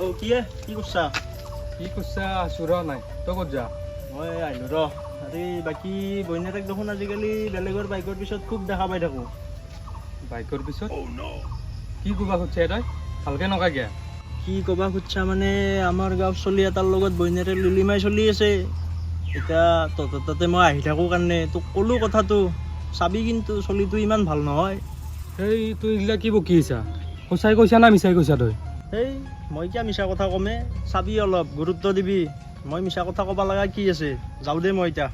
অ কি? কি কৰছা? কি কৈছা আছো ৰ নাই। তই ক'ত যা? মই আহিলো ৰ। আৰে বাকী বইনাৰাক দেখোন আজিকালি বেলেগৰ বাইকৰ পিছত খুব দেখা পাই থাকো। বাইকৰ পিছত? কি ক'বা খুজিছে তই? ভালকে নকাই গিয়া কি ক'বা খুজছা মানে আমাৰ গাঁৱৰ চলি এটাৰ লগত বইনাৰে লিলিমাই চলি আছে। এতিয়া তহঁতৰ তাতে মই আহি থাকোঁ কাৰণে তোক ক'লো কথাটো। চাবি কিন্তু চলিটো ইমান ভালো নহয়। সেই তই এইগিলা কি বকি আছা? সঁচাই কৈছা না মিছাই কৈছা তই? এই মই কিয় মিছা কথা ক'মে। চাবি অলপ গুৰুত্ব দিবি। মই মিছা কথা ক'ব লগা কি আছে? যাওঁ দে মই এতিয়া।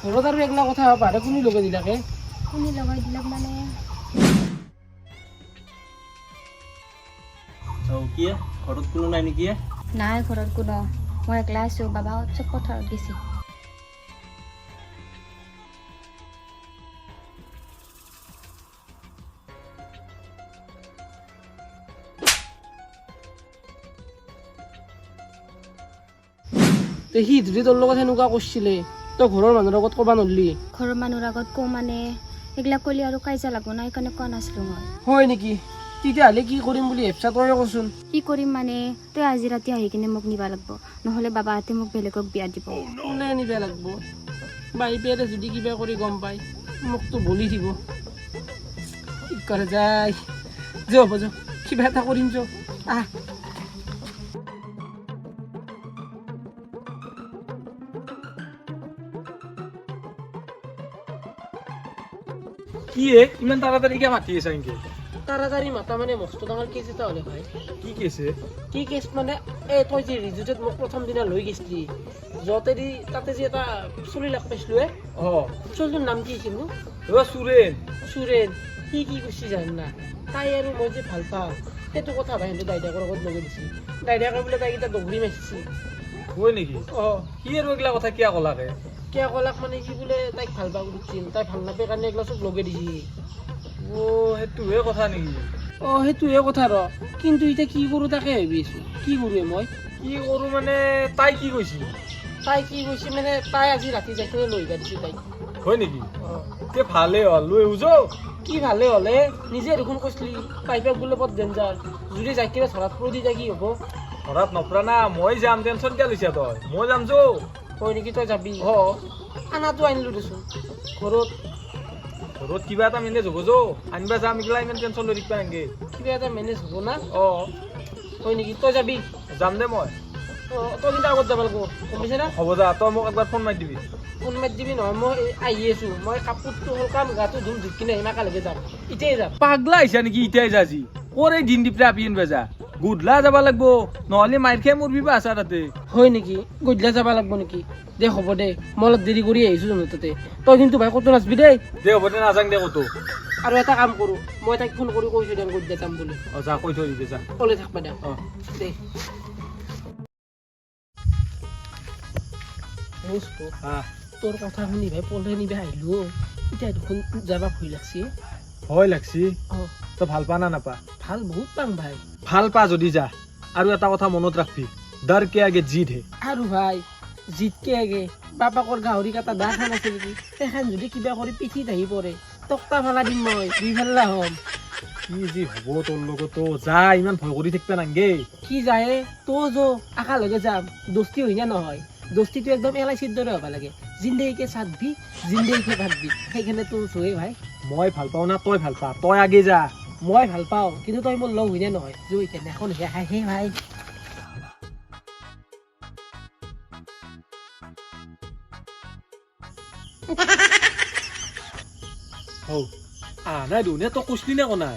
ঘৰত আৰু একলা কথা পাৰে কোনে লগাই দিলাকে কোনে লগাই দিলাক মানে? কি? ঘৰত কোনো নাই নেকি? নাই ঘৰত কোনো। মই একলা আছো বাবা চব পথাৰত গেছি। তে সি যদি তোৰ লগত সেনেকুৱা কৰিছিলে তই ঘৰৰ মানুহৰ লগত ক'বা নৰলি ঘৰৰ মানুহৰ আগত কওঁ মানে এইগিলা কলি আৰু কাজিয়া লাগব না সেইকাৰণে কোৱা নাছিলো মই। হয় নেকি? তেতিয়াহ'লে কি কৰিম বুলি ভাবছা তই কচোন? কি কৰিম মানে তই আজি ৰাতি আহি কিনে মোক নিবা লাগব নহ'লে বাবাহঁতে মোক বেলেগক বিয়া দিব। কোনে নিব লাগব। বাই পেৰে যদি কিবা কৰি গম পায় মোকতো বলি দিব। কি কৰে যায়। যা হ'ব যা কিবা এটা কৰিম যা। আহ। কি এ? ইমান তাড়াতাড়িকে মাতি আছা নেকি তাড়াতাড়ি মাতা মানে মস্ত ডাঙৰ কেছ এটা হ'লে ভাই কি কৈছে কি কেছ মানে এই তই যে ৰিজুটত মোক প্ৰথম দিনা লৈ গৈছিলি য'তে দি তাতে যে এটা চুলি লাগ পাইছিলো এ অ। ছোৱালীটোৰ নাম কি আছিল নো? অ চুৰেন চুৰেন সি কি কৈছি জান না তাই আৰু মই যে ভালো পাওঁ সেইটো কথা ভাই সিহঁতে দাইদাকৰ লগত লগাই দিছিল দাইদাকে বোলে তাইক এটা দগৰি মাৰিছি। হয় নেকি? অ। সি আৰু এইগিলা কথা কিয় ক'লাকে কিয় ক'লাক মানে সি বোলে তাইক ভাল পাওঁ বুলিছিল তাই ভাল নাপায় কাৰণে এইগিলা চব লগাই দিছি। অ সেইটোহে কথা নেকি? অ সেইটোহে কথা ৰ। কিন্তু এতিয়া কি কৰোঁ তাকে ভাবি আছোঁ। কি কৰোঁ মই? কি কৰো মানে তাই কি কৈছিল তাই কি কৈছে মানে তাই আজি ৰাতি যাই কিনে লৈ দিছে তাইক। হয় নেকি? তে ভালে হ'ল। লৈ যাও কি ভালে হ'লে? নিজে দেখোন কৈছিলি পাইপেক বোলে বৰ ডেঞ্জাৰ যদি যাই কিনে ধৰাত পৰি দি যায় কি হ'ব? ঘৰত নপৰা না মই যাম। টেনচন কিয় লৈছা তই? মই যাম যৌ। হয় নেকি তই যাবি। অ। খানাটো আনিলোঁ দেচোন। ঘৰত। ঘৰত কিবা এটা মেনেজ হ'ব যৌ। আনিবা যাম এইগিলা ইমান টেনচন লৈ থাকিবা এনেকে কিবা এটা মেনেজ হ'ব না? অ। হয় নেকি? তই যাবি? যাম দে মই। তই কিন্তু আগত যাব লাগিব। গম পাইছে না? হ'ব যা তই মোক একবাৰ ফোন মাৰি দিবি। ফোন মাৰি দিবি নহয় মই আহি আছোঁ। মই কাপোৰটো শুকাম গাটো ধুম ধুই কিনে আহিম একেলগে যাম। এতিয়াই যাম। পাগলা আহিছা নেকি? এতিয়াই যা আজি কৰে দিন দি পেলাই আপি আনবা যা গুডলা যাব লাগব নহ'লে মাইৰ খাই মৰবি বা আছা তাতে হয় নেকি? গধূলা যাব লাগিব নেকি? দে হ'ব দে মই অলপ দেৰি কৰি আহিছোঁ জানো তাতে। তই কিন্তু ভাই ক'তো নাচবি দেই। দে হ'ব দে নাযাং দে ক'তো। আৰু এটা কাম কৰোঁ মই তাইক ফোন কৰি কৈছোঁ দে গধূলা যাম বুলি। অ যা কৈ থৈ দিবি যা। ক'লে থাকবা দে। অ। দে। তোৰ কথা শুনি ভাই পলে নিবা আহিলো এতিয়া দেখোন যাবা ভয় লাগছি। ভয় লাগছি? অ। তই ভালো পা না নাপা ভালো বহুত পাং ভাই। ভালো পা যদি যা আৰু এটা কথা মনত ৰাখবি ডৰ কে আগে জিদ হে। আৰু ভাই জিতকে আগে বাপাকৰ গাহৰি কাটা দা খান আছে নেকি? সেইখান যদি কিবা কৰি পিঠিত আহি পৰে তক্তা ফালা দিম মই দুই ফাল্লা হ'ম। কি যি হ'ব তোৰ লগতো যা ইমান ভয় কৰি থাকিবা নাংগে কি যায় তই যো আশালৈকে যাম। দোস্তি হয় না নহয়। দোস্তিটো একদম এল আই দৰে হ'ব লাগে। জিন্দেগীকে চাদবি জিন্দেগীকে ভাববি সেইকাৰণে তোৰ চয়ে ভাই। মই ভালো পাওঁ না তই ভালো পা তই আগে যা। মই ভালো পাওঁ কিন্তু তই মোৰ লগ হয় নে নহয়। জৈ কেনে এখন হে হাঁহে ভাই। হৌ নাই দিওঁ তই কৈছিলি নে কোনাই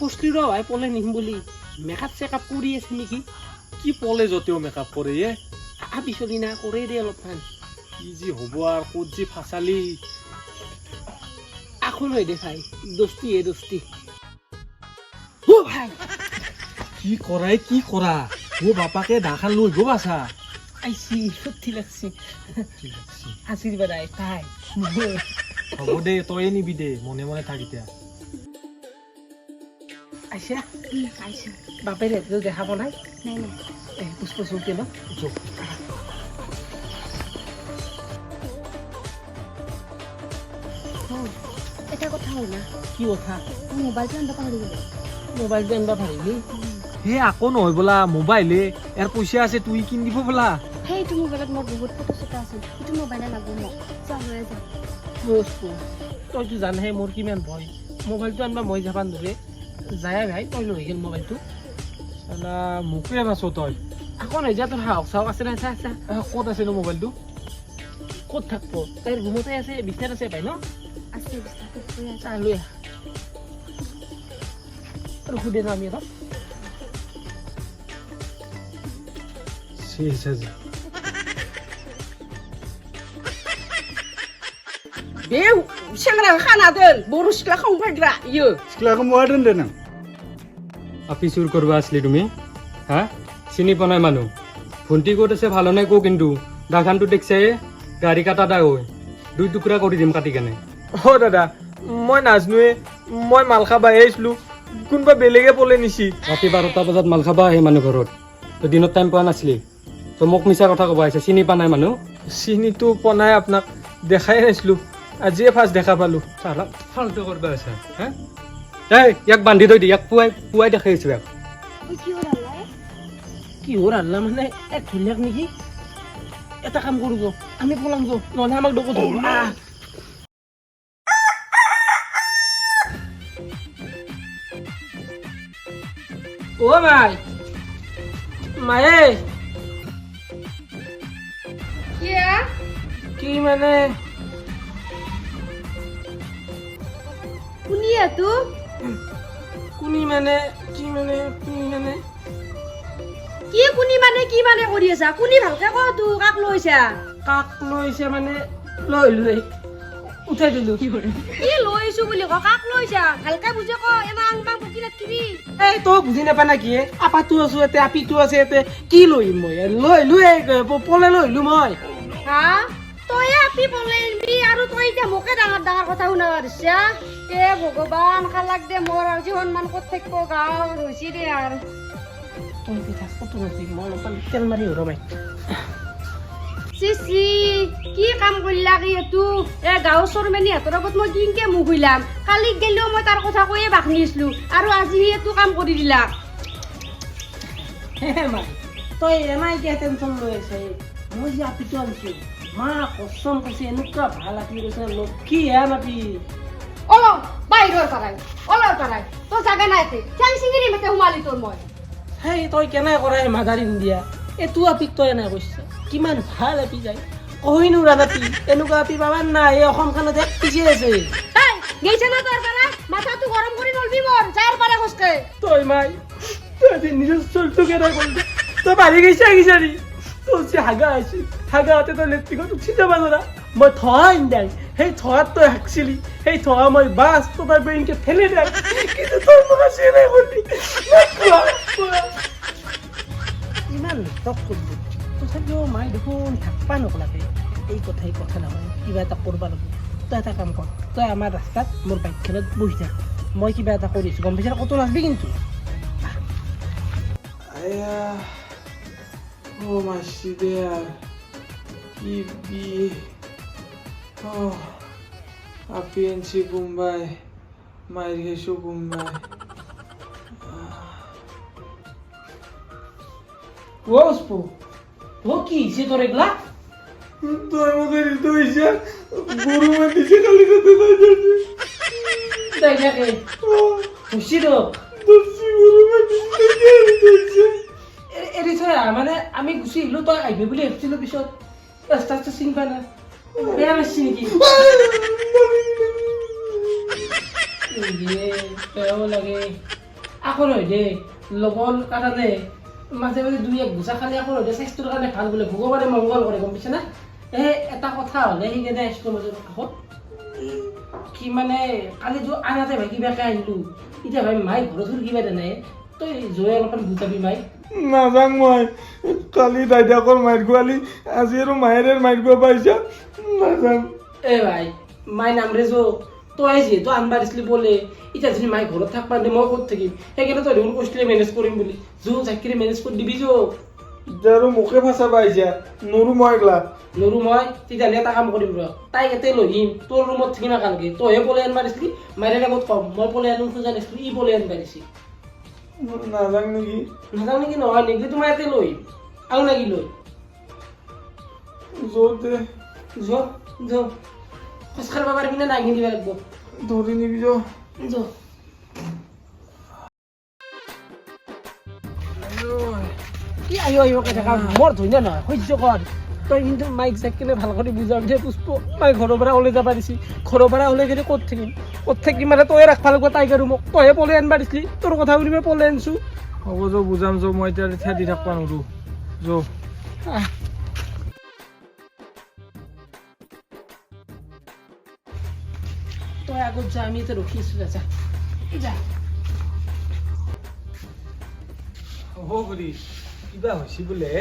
কষ্টি ৰ ভাই পলে নিম বুলি। মেকআপ চেকআপ কৰি আছে নেকি? কি পলে যতেও মেকআপ কৰে এ? চলি না কৰে দে অলপমান। কি যি হ'ব আৰু ক'ত যি ফাচালি। এখন হয় দে ভাই। দোস্তি হে দোস্তি। কি কৰাই কি কৰা মোৰ বাপাকে দাখান লৈ গ'ব আছা আইছি সত্যি লাগছি। আশীৰ্বাদ আই তাই। হ'ব দে তয়ে নিবি দে মনে মনে থাক এতিয়া আইছা পাইছোঁ বাপে দেখাব নাই? নাই নাই। পুষ্প ন যো। এটা কথা হ'ল না। কি কথা? মোবাইলটো আনিব পাহৰি গ'লো। মোবাইলটো আনিব পাৰিবি হে আকৌ নহয় বোলা মোবাইলে ইয়াৰ পইচা আছে তুই কিন দিব বোলা। সেইটো মোবাইলত মোৰ বহুত ফটো চটো আছে। সেইটো মোবাইলে লাগব মোক। লৈ যাওঁ। বস্তু। তইতো জানহে মোৰ কিমান ভয়। মোবাইলটো আনিব মই যাবান ধৰে যায় ভাই তই লৈ গেল মোবাইলটো চালা মোকে নাচ তই। আকৌ নহয় যা তোৰ সাহস চাহস আছে না চা চা। ক'ত আছে নো মোবাইলটো ক'ত থাকব? তাইৰ ৰুমতে আছে বিচনাত আছে পাই ন? আছে লৈ আহ। আৰু সুধে ন আমি এটা শেষ আজি बेव सेंग्रा खाना दोन बर' सिख्ला खांफायग्रा इयो सिख्लाखौ बहा दोनदों नों আপি চুৰ কৰিব আছিলি তুমি হা চিনি পোৱা নাই মানুহ ভণ্টি ক'ত আছে ভালো নাই কওঁ কিন্তু দাখানটো দেখছে গাড়ী কাটা দা ঐ দুই টুকুৰা কৰি দিম কাটি কেনে অ দাদা মই নাজনোৱে মই মাল খাবা আহিছিলো কোনোবা বেলেগে পলে নিছি। ৰাতি বাৰটা বজাত মাল খাবা আহে মানুহ ঘৰত। তই দিনত টাইম পোৱা নাছিলি। তই মোক মিছা কথা ক'ব আহিছে চিনি পোৱা নাই মানুহ? চিনিটো পনাই আপোনাক দেখাই নাছিলো। আজিয়ে ফাৰ্ষ্ট দেখা পালো। চালা ফাল্টু কৰিব আছে হা? এই ইয়াক বান্ধি থৈ দি ইয়াক পুৱাই পুৱাই দেখাই আছো ইয়াক। ঐ, কি হ'ল আল্লাই কি হ'ল আল্লা মানে? এক ধুনীয়াক নেকি? এটা কাম কৰোঁ যো আমি পলাম যো নহ'লে আমাক ডকো ধৰিব। অ মাই মায়ে। কি মানে? শুনি তো। কুনি মানে কি মানে কুনি মানে? কি কোনি মানে কি মানে কৰি আছা? কোনি ভালকে ক তো কাক লৈছা? কাক লৈছে মানে লৈ লৈ। উঠাই দিলো। কি লৈছো বুলি ক কাক লৈছা ভালকে বুজি ক এমাং বাং বকি নাথকিবি এই তই বুজি নাপা নেকি আপাটো আছো ইয়াতে আপিটো আছে ইয়াতে। কি লৈম মই? লৈ লৈ পলে লৈ আহিলো মই। হা? তই আপি পলাইবি আৰু তই এতিয়া মোকে ডাঙৰ ডাঙৰ কথা শুনাব দিছা এ ভগৱান খালাক দে মোৰ আজি সন্মান ক'ত থাকিব? গাঁও হৈছে দে আৰু। তই থাক ক'তো নাযাবি মই অলপমান তেল মাৰি হৰ মাই চিচি কি কাম কৰিলা কি এইটো? এ গাঁৱৰ চৰমেনি হাতৰ আগত মই কিনকে মুখ হইলাম কালি গেলিও মই তাৰ কথা কৈয়ে বাখনি আছিলো আৰু আজি সি এইটো কাম কৰি দিলা। তই এনাই কিয় টেনশ্যন লৈ আছে মই যে আপিটো আনিছো। মা কচম কৈছে এনেকুৱা ভালো আপি কৈছে লক্ষী হে নাপি অলপ বাহিৰৰ পৰাই অলপ পৰাই। তোৰ জাগা নাই ঠেং চিঙিৰি মেতে সোমালি তোৰ মই। সেই তই কেনে কৰা মাদাৰি নিদিয়া এইটো আপিক তই এনে কৈছে। কিমান ভালো আপি যায়। কহিনো ৰাতি এনেকুৱা আপি পাবা নাই এই অসমখনত এক পিছে আছে। গেইছে না তোৰ পৰা? মাথাটো গৰম কৰি নলবি মোৰ যাৰ পাৰে খোজকে তই মাই তই আজি নিজৰ চলটো কেনে কৰিলি তই বাঢ়ি গৈছে আগিচাৰি তোৰ যে হাগা আছিল হাগা হাতে তই লেট্ৰিকত উঠি যাব নোৱাৰা মই সেই তই হাকছিলি সেই মই বাছ তই ব্ৰেইনকে কিন্তু তই মোক কৰিলি। ইমান দেখোন থাকবা নকলাকে এই কথাই কথা নহয় কিবা এটা কৰিব লাগিব। তই এটা কাম কৰ, তই আমাৰ ৰাস্তাত মোৰ বাইকখনত বহি থাক। মই কিবা এটা কৰিছোঁ গম পাইছা ক'তো নাচবি কিন্তু। বিয়ে ও আপিএনসি বোম্বাই মায়ের গেছো বোম্বাই। ও কি সে তোর এগুলা তোর মাতিছে খালি করতে দেখ দেখে খুশি তো গরু আহা মানে আমি গুচি আহিলো তই আহিবি বুলি ভাবিছিলো পিছত ৰাস্তা ৰাস্তা চিনি পাই না বেয়া লাগিছে নেকি ইয়ে, লাগে আকৌ নহয় দে লগৰ কাৰণে মাজে মাজে দুই এক গুচা খালে আকৌ দে স্বাস্থ্যৰ কাৰণে ভালো বোলে ভগৱানে মংগল কৰে গম পাইছে না? এই এটা কথা হ'লে সেইকাৰণে আহিছিলোঁ মাজত কাষত কি মানে কালি jo আনাতে ভাই কিবাকে আহিলো। এতিয়া ভাই মাই ঘৰত হ'ল কিবা তেনে তই জয়ে অলপমান বুজাবি মাই। নাজাং মই। কালি দাইদাকৰ মাইৰ খোৱালি আজি আৰু মায়েৰে মাইৰ খোৱা পাইছা নাজাং। এ ভাই মাই নাম ৰে যো তই যিহেতু আনবা দিছিলি বলে এতিয়া যদি মাই ঘৰত থাকবা দে মই ক'ত থাকিম? সেইকাৰণে তই দেখোন কৈছিলি মেনেজ কৰিম বুলি। যো চাকিৰি মেনেজ কৰি দিবি যো। এতিয়া আৰু মোকে ফাঁচা পাইছা নৰো মই এগলা নৰো মই তেতিয়াহ'লে এটা কাম কৰিম ৰ। তাইক ইয়াতে লৈ আহিম তোৰ ৰুমত থাকিম একালকে তইহে পলে আনবা দিছিলি মাইৰে লগত কম। মই পলে আনো খোজা নাছিলো ই পলে আনবা দিছি। নাজাং নেকি? নাযাওঁ নেকি? নহয় নেকি? তোমাৰ ইয়াতে লৈ। আৰু লাগি লৈ। য'তে যোৱা যোৱা খোজকাঢ়িব পাৰিবি নে নাই কিনিব লাগিব ধৰি নিবি যো। যোৱা কি আয়ো আয়ো কৈ থাকা বৰ ধুনীয়া নহয় সহ্য কৰ। তই কিন্তু মাইক চাইক কেনে ভালো কৰি বুজাবি দে পুষ্প। মাই ঘৰৰ পৰা ওলাই যাব দিছি ঘৰৰ পৰা ওলাই কিনে ক'ত থাকিম? ক'ত থাকিম মানে তই ৰাখবা লাগিব তাইক আৰু মোক তইহে পলাই আনবা দিছিলি। তোৰ কথা শুনি মই পলাই আনছো। হ'ব যো বুজাম যো মই এতিয়া দি থাকিব নোৱাৰোঁ। যো। কিবা বোলে?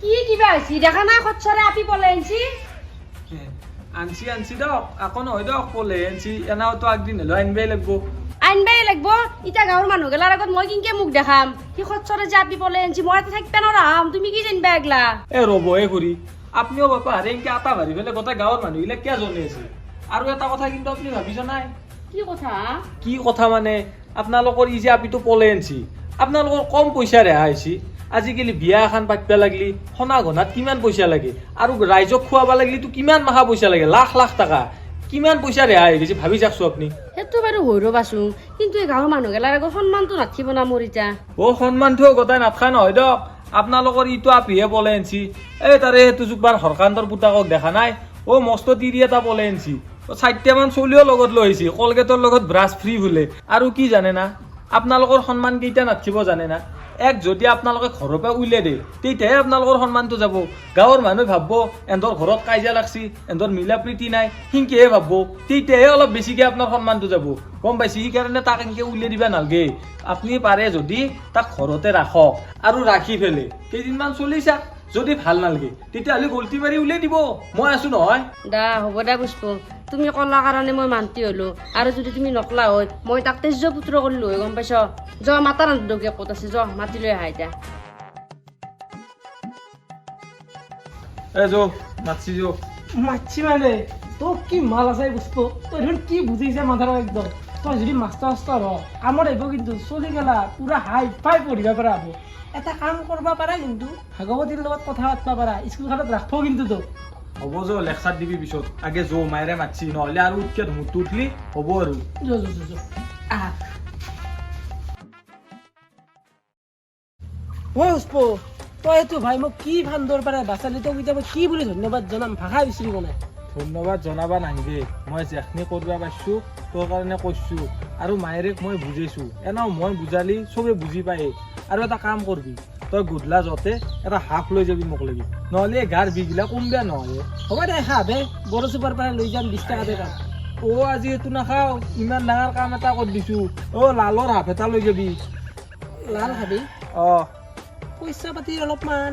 কি কিবা দেখা নাই আপি পলাই আনছি আনছি আনছি দক আকৌ নহয় দক আনছি আনিবই লাগিব। আনবাই লাগব। এতিয়া গাঁৱৰ মানুহ গেলাৰ আগত মই কিনকে মুখ দেখাম? সি খচ্চৰে যে আপি পলাই আনছি মই থাকিব নোৱাৰাম। তুমি কি জানিবা এগলা এ ৰ'ব হে খুৰী আপুনিও বাপা হাৰে এনেকে আটা ভাৰি পেলাই গোটেই গাঁৱৰ মানুহবিলাক কিয় জনে আছে? আৰু এটা কথা কিন্তু আপুনি ভাবিছ নাই? কি কথা? কি কথা মানে? আপোনালোকৰ ই যে আপিটো পলে আনছি আপোনালোকৰ কম পইচা ৰেহাই হৈছে আজিকালি বিয়া এখন পাতিব লাগিলি সোণা গনাত কিমান পইচা লাগে? আৰু ৰাইজক খুৱাব লাগিলেতো কিমান মাহা পইচা লাগে? লাখ লাখ টকা। কিমান পইচা ৰেহাই হৈ গৈছে ভাবি চাওকচোন আপুনি। সেইটো বাৰু হৈ ৰবাচোন কিন্তু এই গাঁৱৰ মানুহ গেলাৰ আগত সন্মানটো নাথিব না মোৰ এতিয়া। অ সন্মানটো গোটাই নাথাকা নহয় দক। আপোনালোকৰ ইটো আপিহে পলে আনছি। এই তাৰে সেইটো জোকবাৰ হৰকান্তৰ পুতাকক দেখা নাই। অ মস্ত তিৰি এটা পলে আনছি। চাৰিটামান চলিও লগত লৈ আহিছে। কলগেটৰ লগত ব্ৰাছ ফ্ৰী বোলে। আৰু কি জানে না আপোনালোকৰ সন্মান কেইটা নাথিব জানে না এক, যদি আপোনালোকে ঘৰৰ পৰা উলিয়াই দিয়ে, তেতিয়াহে আপোনালোকৰ সন্মানটো যাব। গাঁৱৰ মানুহে ভাবব, এহঁতৰ ঘৰত কাজিয়া লাগছি, এহঁতৰ মিলা প্ৰীতি নাই। সিনকেহে ভাবব, তেতিয়াহে অলপ বেছিকে আপোনাৰ সন্মানটো যাব। গম পাইছে? সেইকাৰণে তাক এনেকে উলিয়াই দিবা নালাগে। আপুনি পাৰে যদি তাক ঘৰতে ৰাখক আৰু ৰাখি পেলাই কেইদিনমান চলি চাক যদি ভালো নালাগে, তেতিয়াহ'লে গল্টি মাৰি উলিয়াই দিব। মই আছো নহয়। দা, হ'ব দে পুষ্প। তুমি কলা কাৰণে মই মান্তি হলো। আৰু যদি তুমি নকলা হয় মই তাক তেজ পুত্ৰ কৰিলো হয় গম পাইছ? যোৱা মাতা নান্দকে ক'ত আছে? যোৱা মাতি লৈ আহা এতিয়া। এ যো মাতছি যো। মাতছি মানে? কি মাল আছে পুষ্প তই দেখোন কি বুজিছে মাথাৰ একদম? তই যদি মাষ্টাৰ মাষ্টাৰ হ কামত আহিব কিন্তু চলি গেলা পুৰা হাই ফাই পঢ়িব পৰা হ'ব। এটা কাম কৰিব পাৰা কিন্তু ভাগৱতীৰ লগত কথা পাতিব পাৰা। স্কুলখনত ৰাখব কিন্তু তোক। হ'ব যো লেকচাৰ দিবি পিছত। আগে যো মায়েৰে মাতছি নহ'লে আৰু উঠকে ধুমুটো উঠলি হ'ব আৰু। ঐ পুষ্প তই এইটো ভাই মোক কি ভান্দৰ পাৰে বাচালি তোক এতিয়া মই কি বুলি ধন্যবাদ জনাম ভাষা বিচাৰিব নাই। ধন্যবাদ জনাবা নাহিবে মই যেখনি কৰিব পাইছো তোৰ কাৰণে কৈছো আৰু মায়েৰেক মই বুজাইছো। এনেও মই বুজালি চবে বুজি পায়ে আৰু এটা কাম কৰবি। তই গধূলা যতে এটা হাফ লৈ যাবি মোক লাগি। নহ'লে গাৰ বিষগিলা কম বেয়া নহয় হ'ব দে বে বড়ো চুপাৰ পৰা লৈ যাম বিছ টকাতে কাম অ আজি এইটো নাখাও ইমান ডাঙৰ কাম এটা কৰি দিছো। অ লালৰ হাফ এটা লৈ যাবি। লাল খাবি? অ। পইচা পাতিৰ অলপমান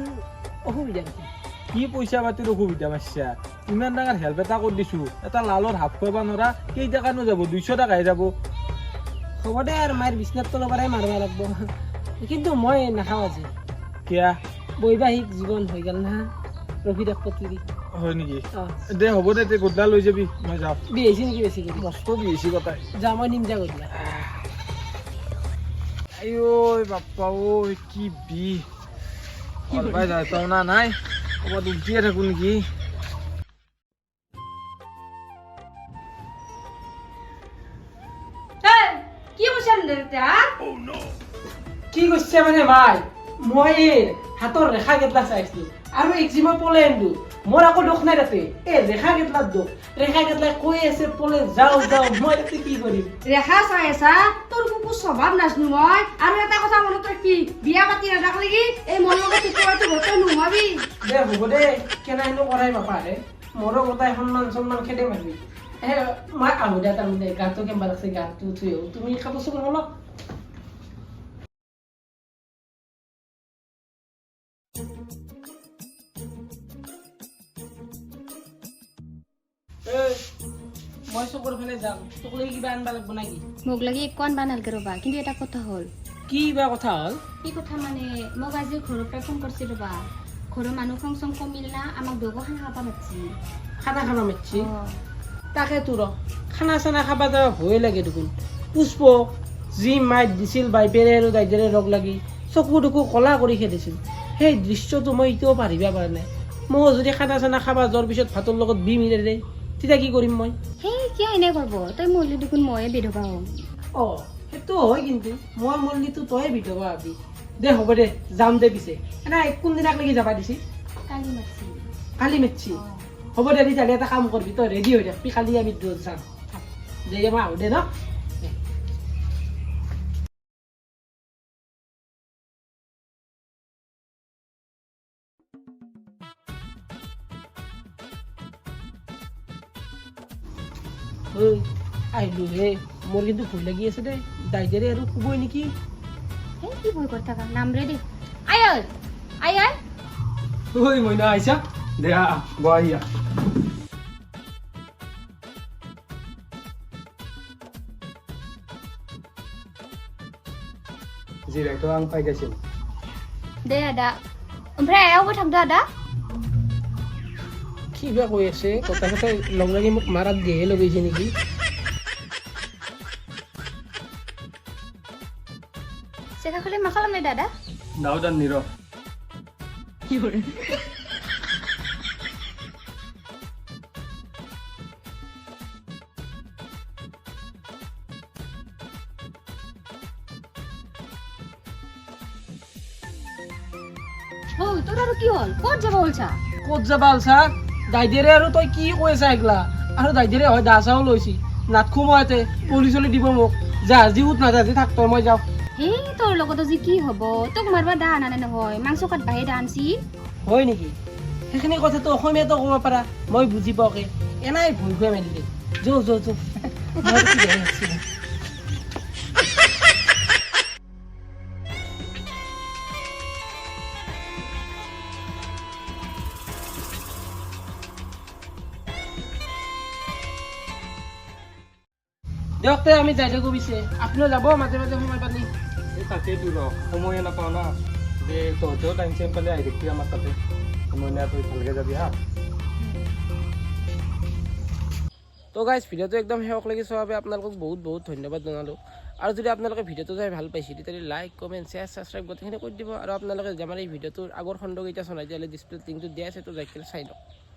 অসুবিধা নেকি? কি পইচা পাতিৰ অসুবিধা পাইছা ইমান ডাঙৰ হেল্প এটা কৰি দিছো। এটা লালৰ হাফ খুৱাব নোৱাৰা কেইটকানো যাব? দুইশ টকাহে যাব। হ'ব দে আৰু মায়ের বিছনাত তলৰ পৰাই মাৰিব লাগিব। কিন্তু মই নাখাওঁ আজি। কিয়া বৈবাহিক জীৱন হৈ গ'ল না থাক পতিৰি হয় নেকি? দে হ'ব দে তে গধূলা লৈ যাবি মই যাওঁ বিয়াইছে নেকি বেছি কৰি? মস্ত বিহিছি কথাই। যা মই নিম যা গধূলা আইঐ বাপ্পা ঐ কি যাই পাও না নাই? ক'ৰবাত উঠিয়ে থাকো নেকি? এই, কি কৈছা মানে মাই মই হাতৰ ৰেখা কেইটা চাইছিলো। আৰু এক মই পলে আনিলো মোৰ আকৌ দুখ নাই তাতে। এই ৰেখা কেইটাৰ দুখ। ৰেখা কেইটা কৈ আছে পলে যাওঁ যাওঁ মই তাতে কি কৰিম? ৰেখা চাই আছা? তোৰ কুকুৰ স্বভাৱ নাচনো মই। আৰু এটা কথা মনত ৰাখবি। বিয়া পাতি নাথাক লাগি এই মোৰ লগত টোপৰাটো গোটেই নোহোৱাবি দে হ'ব দে। কেনেহেনো কৰাই বাপাৰে মোৰো গোটাই সন্মান চন্মান খেদে মাৰিবি। এ মই আহো দে তাৰমানে। গাটো কেম্বা লাগছে গাটো থৈ আহো। তুমি কাপোৰ চাপোৰ অলপ। মই চকুৰ যাম। তোক লাগি কিবা আনবা লাগব নাকি? মোক লাগি একো আনবা নালাগে ৰ'বা কিন্তু এটা কথা হ'ল। কি বা কথা হ'ল? কি কথা মানে মোক আজি ঘৰৰ ফোন কৰিছে ৰ'বা। ঘৰৰ মানুহ ফাংচন কমিল না আমাক দুগো খানা খাব মাতছি। খানা মাতছি। তাকে তোৰ খানা চানা খাবা যাব ভয়ে লাগে দেখোন। পুষ্প যি মাইত দিছিল বাইপেৰে আৰু দাইদেৰে লগ লাগি চকু টকু কলা কৰি খেদিছিল। সেই দৃশ্যটো মই এতিয়াও পাহৰিব পৰা নাই। মই যদি খানা চানা খাবা যোৱাৰ পিছত ভাতৰ লগত বি মিলে দে তেতিয়া কি কৰিম মই? সেই কিয় এনে কৰিব? তই মৰিলে দেখোন ময়ে বিধৱা হ'ম। অঁ সেইটো হয় কিন্তু মই মল্লিটো তয়ে বিধৱা হবি দে হ'ব দে যাম দে পিছে। এনে কোনদিনাক লাগি যাবা দিছি? কালি মাতছি। কালি মাতছি? হ'ব দে তেতিয়াহ'লে এটা কাম কৰিবি তই ৰেডি হৈ থাকবি কালি আমি দূৰত যাম। দে মই আহোঁ দে ন? দে। ঐ আহিলো হে মোৰ কিন্তু ভুল লাগি আছে দেই দাইদেৰে আৰু শুবই নেকি সেই কি ভয় কৰি থাকা নাম ৰে দে আই ঐ আই আই ঐ মইনা আহিছা দে আহ বহ আহিয়া জিৰাইটো আং পাই গৈছিল দে আদা ओमफ्राय आयाव बो थांदो आदा কি বা কৈ আছে? কথা কথা লগ লাগি মোক মাৰাত গেহে লগাইছে নেকি? চেখাখলে মাখালাম নে দাদা? দাউদান নিৰ। কি কৰে তোর আর কি হল? কত যাবা বলছা কত যাবা বলছা দাইদেৰে আৰু তই কি কৈ আছা এইগিলা আৰু দাইদেৰে হয় দা চাও লৈছি। নাটকো মই ইয়াতে পুলিচ চলি দিব মোক। জাহাজী উঠ নাজাহাজী থাক তই মই যাওঁ। সেই তোৰ লগত আজি কি হ'ব? তোক মাৰবা দা আনা নহয়? মাংস কাটবাহে দা আনছি। হয় নেকি? সেইখিনি কথাটো অসমীয়াতো ক'ব পাৰা। মই বুজি পাওঁকে। এনাই ভুল খুৱাই দে যো যো যো। দিয়ক তে আমি যাই থাকো পিছে। আপুনিও যাব মাজে মাজে সময় পালি এই তাকেইতো ৰ সময়ে নাপাওঁ না। যে তহঁতেও টাইম চাইম পালে আহি থাকিবি আমাৰ তাতে। মইনা তই ভালকে যাবি হা। তো গাইজ ভিডিঅ'টো একদম শেষক লাগি চোৱাৰ বাবে আপোনালোকক বহুত বহুত ধন্যবাদ জনালোঁ। আৰু যদি আপোনালোকে ভিডিঅ'টো চাই ভালো পাইছে তেতিয়াহ'লে লাইক কমেণ্ট শ্বেয়াৰ ছাবস্ক্ৰাইব গোটেইখিনি কৰি দিব। আৰু আপোনালোকে যে আমাৰ এই ভিডিঅ'টোৰ আগৰ খণ্ডকেইটা চলাই তেতিয়াহ'লে ডিছপ্লেত লিংকটো দিয়া আছে তো যাই কিনে চাই লওক।